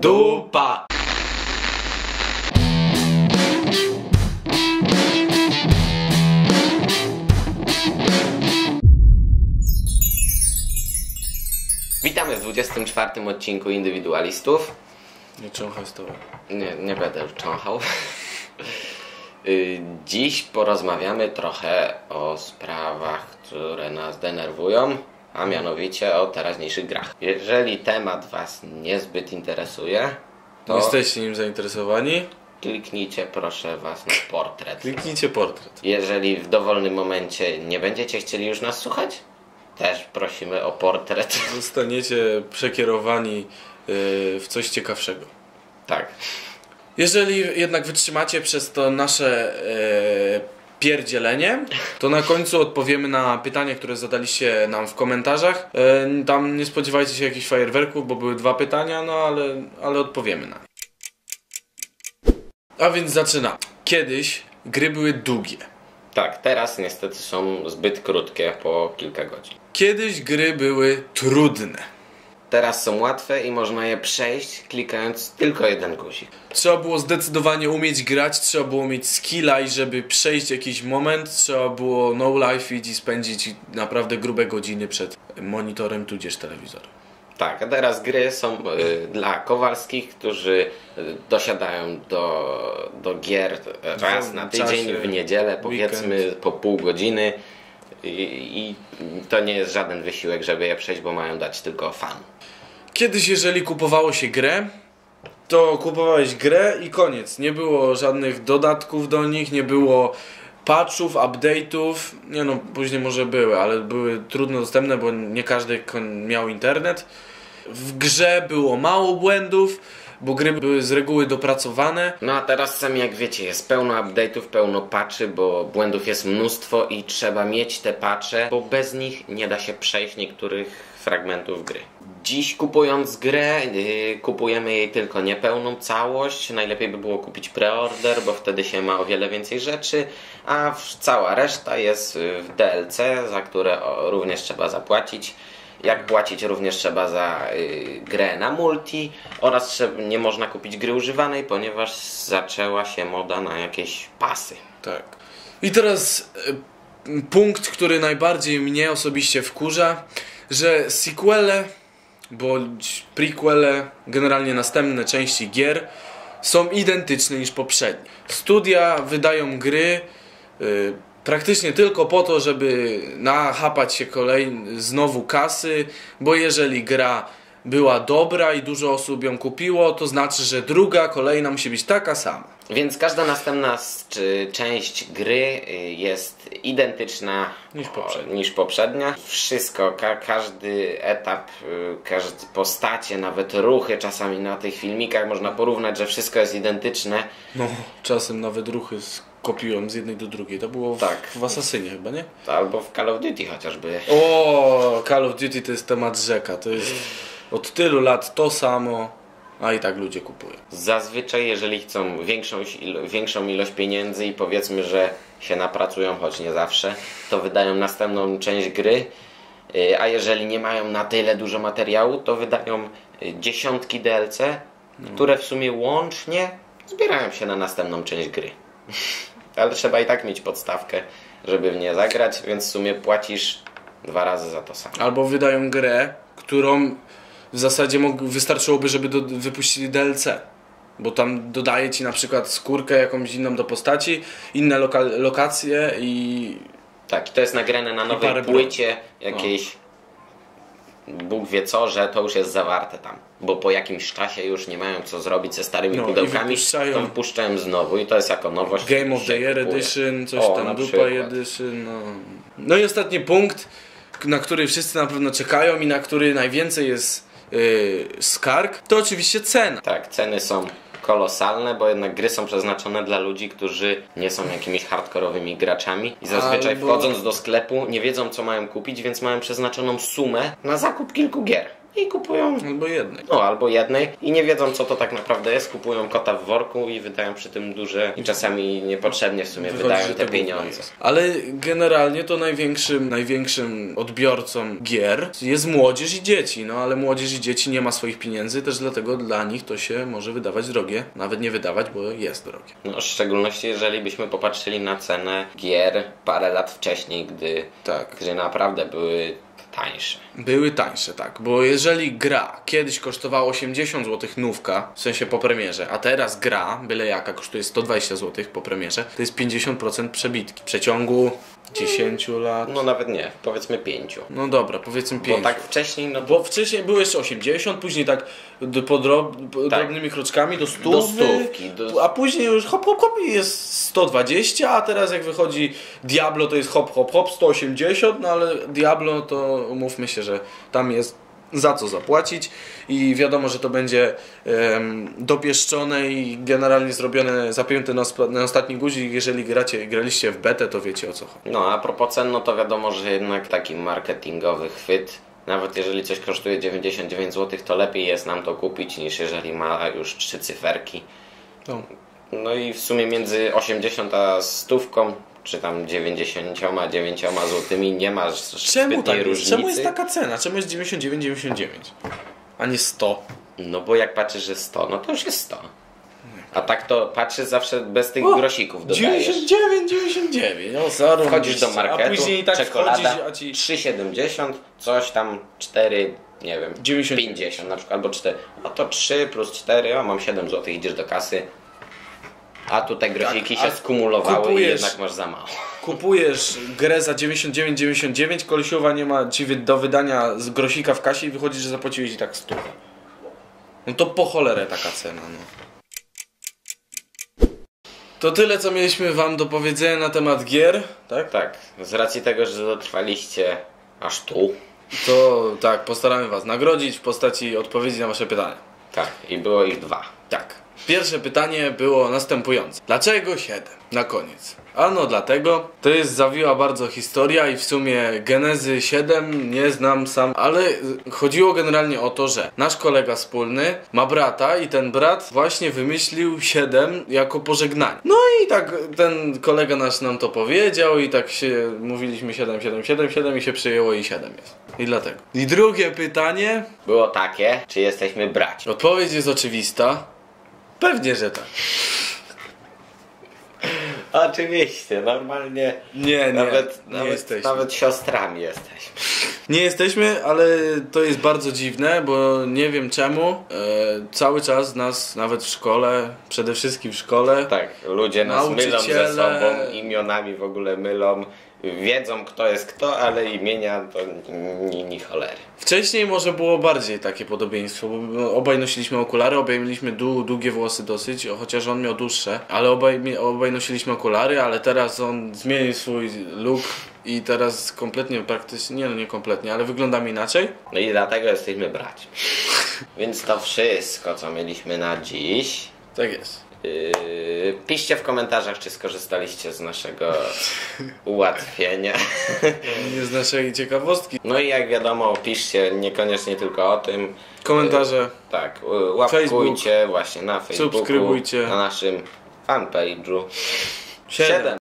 Dupa! Witamy w 24 odcinku Indywidualistów. Nie cząchaj z tobą. Nie, nie będę cząchał. Y, Dziś porozmawiamy trochę o sprawach, które nas denerwują, a mianowicie o teraźniejszych grach. Jeżeli temat Was niezbyt interesuje, to Jesteście nim zainteresowani? kliknijcie proszę Was na portret. Kliknijcie portret. Jeżeli w dowolnym momencie nie będziecie chcieli już nas słuchać, też prosimy o portret. Zostaniecie przekierowani yy, w coś ciekawszego. Tak. Jeżeli jednak wytrzymacie przez to nasze pierdzielenie, to na końcu odpowiemy na pytania, które zadaliście nam w komentarzach. Yy, tam nie spodziewajcie się jakichś fajerwerków, bo były dwa pytania, no ale, ale odpowiemy na. A więc zaczynam. Kiedyś gry były długie. Tak, teraz niestety są zbyt krótkie po kilka godzin. Kiedyś gry były trudne. Teraz są łatwe i można je przejść klikając tylko jeden guzik. Trzeba było zdecydowanie umieć grać, trzeba było mieć skilla i żeby przejść jakiś moment, trzeba było no life i spędzić naprawdę grube godziny przed monitorem tudzież telewizorem. Tak, a teraz gry są y, dla Kowalskich, którzy y, dosiadają do, do gier raz na tydzień, w niedzielę, powiedzmy po pół godziny. I, to nie jest żaden wysiłek, żeby je przejść, bo mają dać tylko fan. Kiedyś jeżeli kupowało się grę, to kupowałeś grę i koniec. Nie było żadnych dodatków do nich, nie było patchów, update'ów. Nie no, później może były, ale były trudno dostępne, bo nie każdy miał internet. W grze było mało błędów, bo gry były z reguły dopracowane. No a teraz sami jak wiecie, jest pełno update'ów, pełno patchy, bo błędów jest mnóstwo i trzeba mieć te patche, bo bez nich nie da się przejść niektórych fragmentów gry. Dziś kupując grę, yy, kupujemy jej tylko niepełną całość. Najlepiej by było kupić preorder, bo wtedy się ma o wiele więcej rzeczy, a cała reszta jest w DLC, za które również trzeba zapłacić. Jak płacić również trzeba za y, grę na multi oraz nie można kupić gry używanej, ponieważ zaczęła się moda na jakieś pasy. Tak. I teraz e, punkt, który najbardziej mnie osobiście wkurza, że sequele bądź prequele, generalnie następne części gier są identyczne niż poprzednie. Studia wydają gry y, praktycznie tylko po to, żeby nachapać się kolej znowu kasy, bo jeżeli gra była dobra i dużo osób ją kupiło, to znaczy, że druga, kolejna musi być taka sama. Więc każda następna część gry y, jest identyczna Niż poprzednia. niż poprzednia. Wszystko, ka każdy etap, y, każde postacie, nawet ruchy czasami na tych filmikach można porównać, że wszystko jest identyczne. No, czasem nawet ruchy kopiłem z jednej do drugiej. To było w, Tak. w Asasynie chyba, nie? Albo w Call of Duty chociażby. O, Call of Duty to jest temat rzeka. To jest od tylu lat to samo, a i tak ludzie kupują. Zazwyczaj, jeżeli chcą większą, większą ilość pieniędzy i powiedzmy, że się napracują, choć nie zawsze, to wydają następną część gry. Y, A jeżeli nie mają na tyle dużo materiału, to wydają y, dziesiątki DLC, które w sumie łącznie zbierają się na następną część gry. Ale trzeba i tak mieć podstawkę, żeby w nie zagrać, więc w sumie płacisz dwa razy za to samo. Albo wydają grę, którą w zasadzie mógł, wystarczyłoby, żeby do, wypuścili DLC. Bo tam dodaje ci na przykład skórkę jakąś inną do postaci, inne loka, lokacje i Tak, i to jest nagrane na nowej płycie jakiejś Bóg wie co, że to już jest zawarte tam. Bo po jakimś czasie już nie mają co zrobić ze starymi No, pudełkami, to wypuszczają znowu i to jest jako nowość. Game of the Year kupuje. Edition, coś O, tam, Dupa. Edition. No. no i ostatni punkt, na który wszyscy na pewno czekają i na który najwięcej jest yy, skarg, to oczywiście cena. Tak, ceny są kolosalne, bo jednak gry są przeznaczone dla ludzi, którzy nie są jakimiś hardkorowymi graczami i zazwyczaj Albo- wchodząc do sklepu nie wiedzą co mają kupić, więc mają przeznaczoną sumę na zakup kilku gier. I kupują Albo jednej. no, albo jednej i nie wiedzą co to tak naprawdę jest, kupują kota w worku i wydają przy tym duże i czasami niepotrzebnie w sumie Wychodzi, wydają te pieniądze. Ale generalnie to największym, największym odbiorcą gier jest młodzież i dzieci. No ale młodzież i dzieci nie ma swoich pieniędzy, też dlatego dla nich to się może wydawać drogie. Nawet nie wydawać, bo jest drogie. No, w szczególności jeżeli byśmy popatrzyli na cenę gier parę lat wcześniej, gdy Tak. gdzie naprawdę były tańsze. Były tańsze, tak. Bo jeżeli gra kiedyś kosztowała 80 zł nówka, w sensie po premierze, a teraz gra, byle jaka, kosztuje 120 zł po premierze, to jest 50% przebitki. W przeciągu 10 lat. No nawet nie, powiedzmy pięciu. No dobra, powiedzmy Bo 5. tak wcześniej, no to Bo wcześniej było jeszcze 80, później tak d- po, drob, Tak. drobnymi kroczkami do stówy, Do stówki, do- a później już hop hop hop jest 120, a teraz jak wychodzi Diablo to jest hop hop hop 180, no ale Diablo to umówmy się, że tam jest za co zapłacić i wiadomo, że to będzie em, dopieszczone i generalnie zrobione, zapięte na, na ostatni guzik. Jeżeli gracie, graliście w betę, to wiecie o co chodzi. No a propos cen, no to wiadomo, że jednak taki marketingowy chwyt, nawet jeżeli coś kosztuje 99 zł, to lepiej jest nam to kupić niż jeżeli ma już trzy cyferki. No. No i w sumie między 80 a stówką, czy tam 99 złotymi nie ma Czemu tak różnicy. Czemu jest taka cena? Czemu jest 99,99? A nie 100? No bo jak patrzysz, że 100, no to już jest 100. A tak to patrzysz zawsze bez tych O, grosików dodajesz. 99, 99. No, zaraz Wchodzisz do marketu, A później tak czekolada ci... 3,70, coś tam 4, nie wiem, 90. 50 na przykład, albo 4. No to 3 plus 4, o mam 7 zł, idziesz do kasy. A tutaj grosiki Tak, się skumulowały i kupujesz- jednak masz za mało. Kupujesz grę za 99,99, kolesiuwa nie ma ci do wydania z grosika w kasie i wychodzi, że zapłaciłeś i tak 100. No to po cholerę taka cena, no. To tyle, co mieliśmy wam do powiedzenia na temat gier, tak? Tak, z racji tego, że dotrwaliście aż tu. To tak, postaramy was nagrodzić w postaci odpowiedzi na wasze pytania. Tak, i było ich dwa. Tak. Pierwsze pytanie było następujące. Dlaczego 7? Na koniec. Ano dlatego, to jest zawiła bardzo historia i w sumie genezy 7 nie znam sam, ale chodziło generalnie o to, że nasz kolega wspólny ma brata i ten brat właśnie wymyślił 7 jako pożegnanie. No i tak ten kolega nasz nam to powiedział i tak się mówiliśmy 7, 7, 7, 7 i się przyjęło i 7 jest. I dlatego. I drugie pytanie. Było takie, czy jesteśmy braci. Odpowiedź jest oczywista. Pewnie, że tak. Oczywiście, normalnie. Nie, nie, Nawet, nie nawet, jesteśmy. nawet siostrami jesteśmy. Nie jesteśmy, ale to jest bardzo dziwne, bo nie wiem czemu. E, cały czas nas, nawet w szkole, przede wszystkim w szkole, Tak, ludzie nas mylą ze sobą, imionami w ogóle mylą. Wiedzą kto jest kto, ale imienia to ni, ni cholery. Wcześniej może było bardziej takie podobieństwo, bo obaj nosiliśmy okulary, obaj mieliśmy dłu, długie włosy dosyć, chociaż on miał dłuższe, ale obaj, obaj nosiliśmy okulary, ale teraz on zmienił swój look i teraz kompletnie praktycznie, nie no nie kompletnie, ale wyglądamy inaczej. No i dlatego jesteśmy braćmi. Więc to wszystko, co mieliśmy na dziś. Tak jest. Yy, piszcie w komentarzach, czy skorzystaliście z naszego ułatwienia. Nie z naszej ciekawostki. No i jak wiadomo, piszcie niekoniecznie tylko o tym. Komentarze. Tak, y, łapkujcie właśnie na Facebooku, Subskrybujcie. na naszym fanpage'u. Siedem. Siedem.